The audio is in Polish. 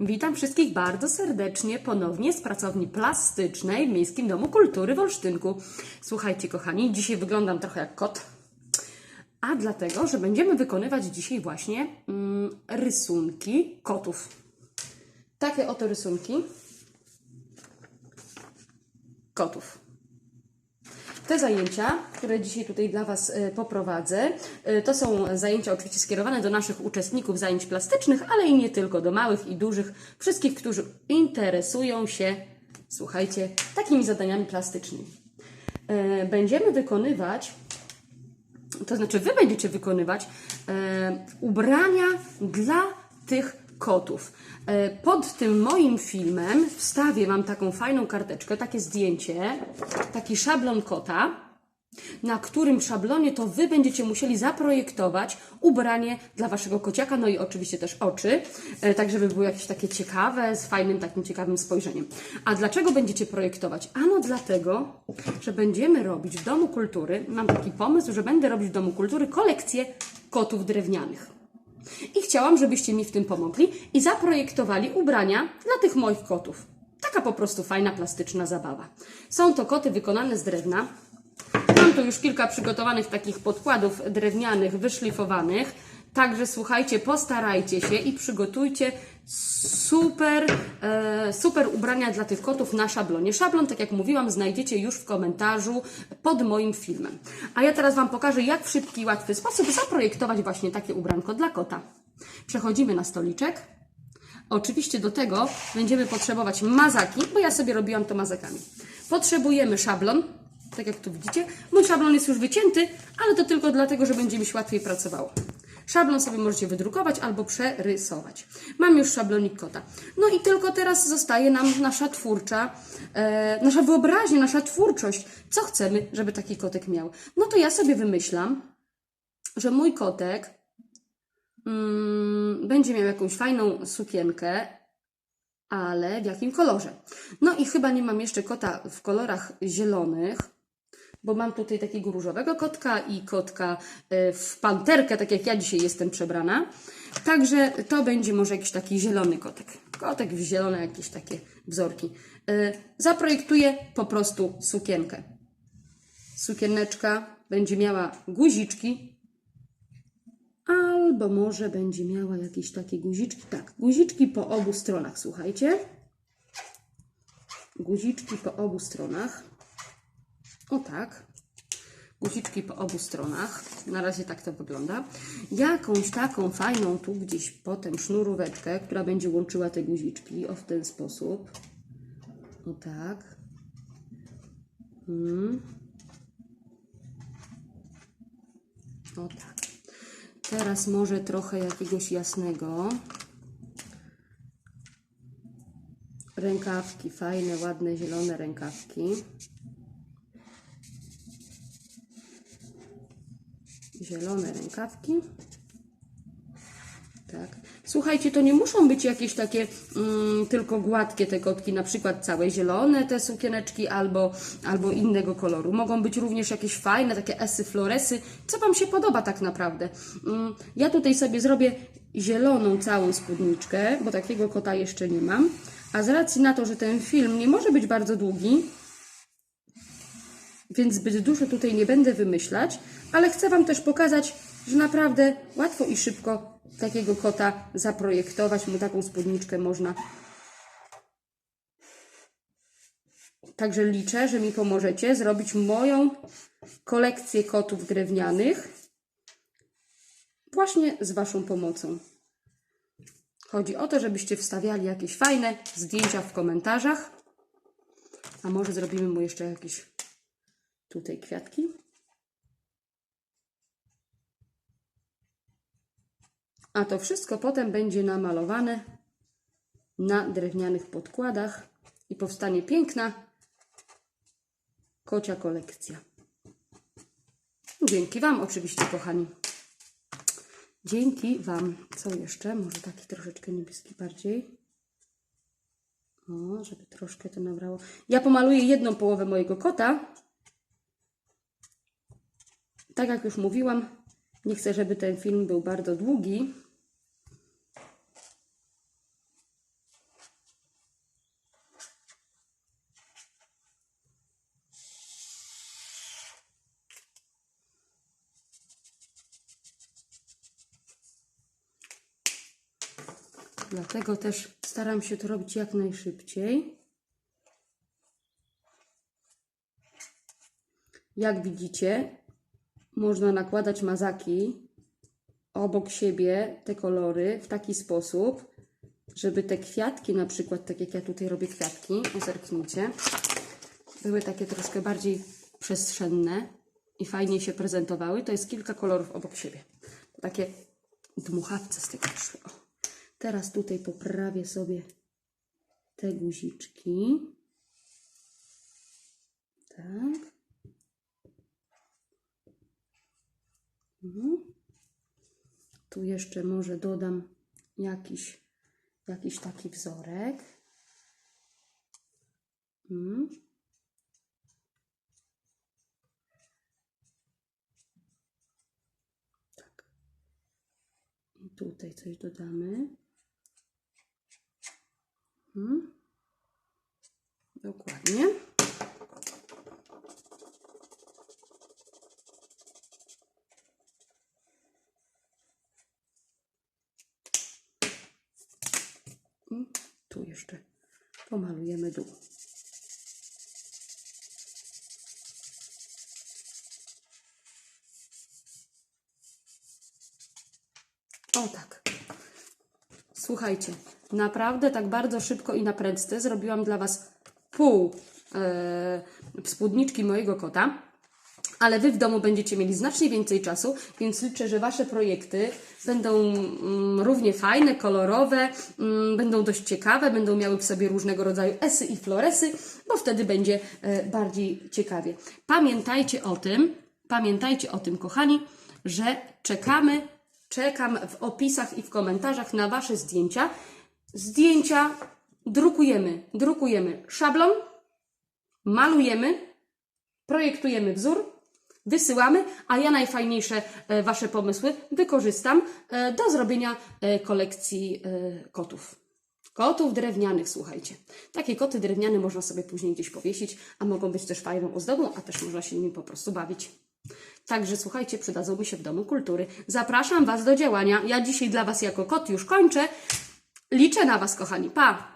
Witam wszystkich bardzo serdecznie ponownie z pracowni plastycznej w Miejskim Domu Kultury w Olsztynku. Słuchajcie, kochani, dzisiaj wyglądam trochę jak kot, a dlatego, że będziemy wykonywać dzisiaj właśnie mm, rysunki kotów. Takie oto rysunki kotów. Te zajęcia, które dzisiaj tutaj dla Was e, poprowadzę, e, to są zajęcia oczywiście skierowane do naszych uczestników zajęć plastycznych, ale i nie tylko, do małych i dużych, wszystkich, którzy interesują się, słuchajcie, takimi zadaniami plastycznymi. E, Będziemy wykonywać, to znaczy Wy będziecie wykonywać ubrania dla tych kotów. E, Pod tym moim filmem wstawię Wam taką fajną karteczkę, takie zdjęcie, taki szablon kota, na którym szablonie to Wy będziecie musieli zaprojektować ubranie dla Waszego kociaka, no i oczywiście też oczy, e, tak żeby były jakieś takie ciekawe, z fajnym takim ciekawym spojrzeniem. A dlaczego będziecie projektować? Ano dlatego, że będziemy robić w Domu Kultury, mam taki pomysł, że będę robić w Domu Kultury kolekcję kotów drewnianych. I chciałam, żebyście mi w tym pomogli i zaprojektowali ubrania dla tych moich kotów. Taka po prostu fajna, plastyczna zabawa. Są to koty wykonane z drewna. Mam tu już kilka przygotowanych takich podkładów drewnianych, wyszlifowanych. Także słuchajcie, postarajcie się i przygotujcie super, e, super ubrania dla tych kotów na szablonie. Szablon, tak jak mówiłam, znajdziecie już w komentarzu pod moim filmem. A ja teraz Wam pokażę, jak w szybki i łatwy sposób zaprojektować właśnie takie ubranko dla kota. Przechodzimy na stoliczek. Oczywiście do tego będziemy potrzebować mazaki, bo ja sobie robiłam to mazakami. Potrzebujemy szablon, tak jak tu widzicie. Mój szablon jest już wycięty, ale to tylko dlatego, że będzie mi się łatwiej pracowało. Szablon sobie możecie wydrukować albo przerysować. Mam już szablonik kota. No i tylko teraz zostaje nam nasza twórcza, e, nasza wyobraźnia, nasza twórczość. Co chcemy, żeby taki kotek miał? No to ja sobie wymyślam, że mój kotek mm, będzie miał jakąś fajną sukienkę, ale w jakim kolorze? No i chyba nie mam jeszcze kota w kolorach zielonych, bo mam tutaj takiego różowego kotka i kotka e, w panterkę, tak jak ja dzisiaj jestem przebrana. Także to będzie może jakiś taki zielony kotek. Kotek w zielone, jakieś takie wzorki. E, Zaprojektuję po prostu sukienkę. Sukieneczka będzie miała guziczki, albo może będzie miała jakieś takie guziczki. Tak, guziczki po obu stronach, słuchajcie. Guziczki po obu stronach. O tak. Guziczki po obu stronach. Na razie tak to wygląda. Jakąś taką fajną tu gdzieś potem sznuróweczkę, która będzie łączyła te guziczki. O w ten sposób. O tak. Hmm. O tak. Teraz może trochę jakiegoś jasnego. Rękawki, fajne, ładne, zielone rękawki. Zielone rękawki. Tak. Słuchajcie, to nie muszą być jakieś takie mm, tylko gładkie te kotki, na przykład całe zielone te sukieneczki albo, albo innego koloru. Mogą być również jakieś fajne, takie esy, floresy, co Wam się podoba tak naprawdę. Mm, ja tutaj sobie zrobię zieloną całą spódniczkę, bo takiego kota jeszcze nie mam. A z racji na to, że ten film nie może być bardzo długi, więc zbyt dużo tutaj nie będę wymyślać, ale chcę Wam też pokazać, że naprawdę łatwo i szybko takiego kota zaprojektować, mu taką spódniczkę można. Także liczę, że mi pomożecie zrobić moją kolekcję kotów drewnianych właśnie z Waszą pomocą. Chodzi o to, żebyście wstawiali jakieś fajne zdjęcia w komentarzach. A może zrobimy mu jeszcze jakieś tutaj kwiatki. A to wszystko potem będzie namalowane na drewnianych podkładach i powstanie piękna kocia kolekcja. Dzięki Wam oczywiście, kochani. Dzięki Wam. Co jeszcze? Może taki troszeczkę niebieski bardziej. O, żeby troszkę to nabrało. Ja pomaluję jedną połowę mojego kota. Tak jak już mówiłam, nie chcę, żeby ten film był bardzo długi. Dlatego też staram się to robić jak najszybciej. Jak widzicie, można nakładać mazaki obok siebie, te kolory, w taki sposób, żeby te kwiatki, na przykład, tak jak ja tutaj robię kwiatki, zerknijcie, były takie troszkę bardziej przestrzenne i fajnie się prezentowały. To jest kilka kolorów obok siebie. Takie dmuchawce z tego wyszły. O. Teraz tutaj poprawię sobie te guziczki. Tak. Mhm. Tu jeszcze może dodam jakiś, jakiś taki wzorek. Mhm. Tak. I tutaj coś dodamy. Mhm. Dokładnie. I tu jeszcze pomalujemy dół. O tak. Słuchajcie, naprawdę tak bardzo szybko i na prędce zrobiłam dla Was pół e, spódniczki mojego kota, ale Wy w domu będziecie mieli znacznie więcej czasu, więc liczę, że Wasze projekty będą mm, równie fajne, kolorowe, mm, będą dość ciekawe, będą miały w sobie różnego rodzaju esy i floresy, bo wtedy będzie e, bardziej ciekawie. Pamiętajcie o tym, pamiętajcie o tym, kochani, że czekamy, czekam w opisach i w komentarzach na Wasze zdjęcia. Zdjęcia drukujemy, drukujemy szablon, malujemy, projektujemy wzór, wysyłamy, a ja najfajniejsze e, Wasze pomysły wykorzystam e, do zrobienia e, kolekcji kotów. Kotów drewnianych, słuchajcie. Takie koty drewniane można sobie później gdzieś powiesić, a mogą być też fajną ozdobą, a też można się nimi po prostu bawić. Także słuchajcie, przydadzą mi się w Domu Kultury. Zapraszam Was do działania. Ja dzisiaj dla Was jako kot już kończę. Liczę na Was, kochani. Pa!